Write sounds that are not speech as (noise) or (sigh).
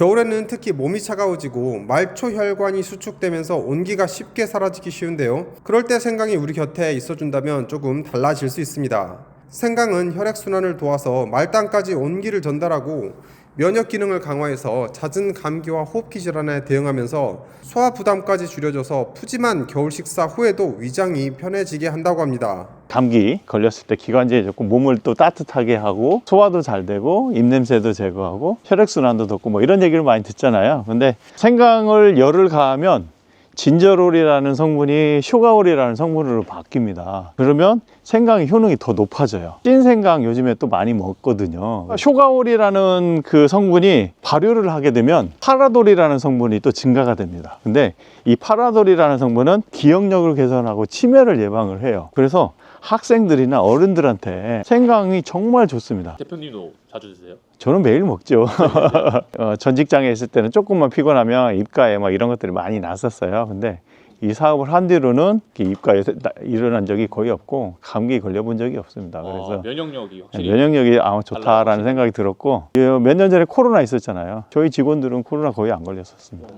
겨울에는 특히 몸이 차가워지고 말초 혈관이 수축되면서 온기가 쉽게 사라지기 쉬운데요. 그럴 때 생강이 우리 곁에 있어준다면 조금 달라질 수 있습니다. 생강은 혈액순환을 도와서 말단까지 온기를 전달하고 면역 기능을 강화해서 잦은 감기와 호흡기 질환에 대응하면서 소화 부담까지 줄여줘서 푸짐한 겨울 식사 후에도 위장이 편해지게 한다고 합니다. 감기 걸렸을 때 기관지에 좋고 몸을 또 따뜻하게 하고 소화도 잘 되고 입냄새도 제거하고 혈액순환도 돋고 뭐 이런 얘기를 많이 듣잖아요. 근데 생강을 열을 가하면 진저롤이라는 성분이 쇼가올이라는 성분으로 바뀝니다. 그러면 생강의 효능이 더 높아져요. 찐생강 요즘에 또 많이 먹거든요. 쇼가올이라는 그 성분이 발효를 하게 되면 파라돌이라는 성분이 또 증가가 됩니다. 근데 이 파라돌이라는 성분은 기억력을 개선하고 치매를 예방을 해요. 그래서 학생들이나 어른들한테 생강이 정말 좋습니다. 대표님도 자주 드세요? 저는 매일 먹죠. (laughs) 어, 전 직장에 있을 때는 조금만 피곤하면 입가에 막 이런 것들이 많이 났었어요. 근데 이 사업을 한 뒤로는 입가에 나- 일어난 적이 거의 없고 감기 걸려본 적이 없습니다. 그래서 아, 면역력이 확실히 면역력이 아 좋다라는 생각이 들었고 몇 년 전에 코로나 있었잖아요. 저희 직원들은 코로나 거의 안 걸렸었습니다.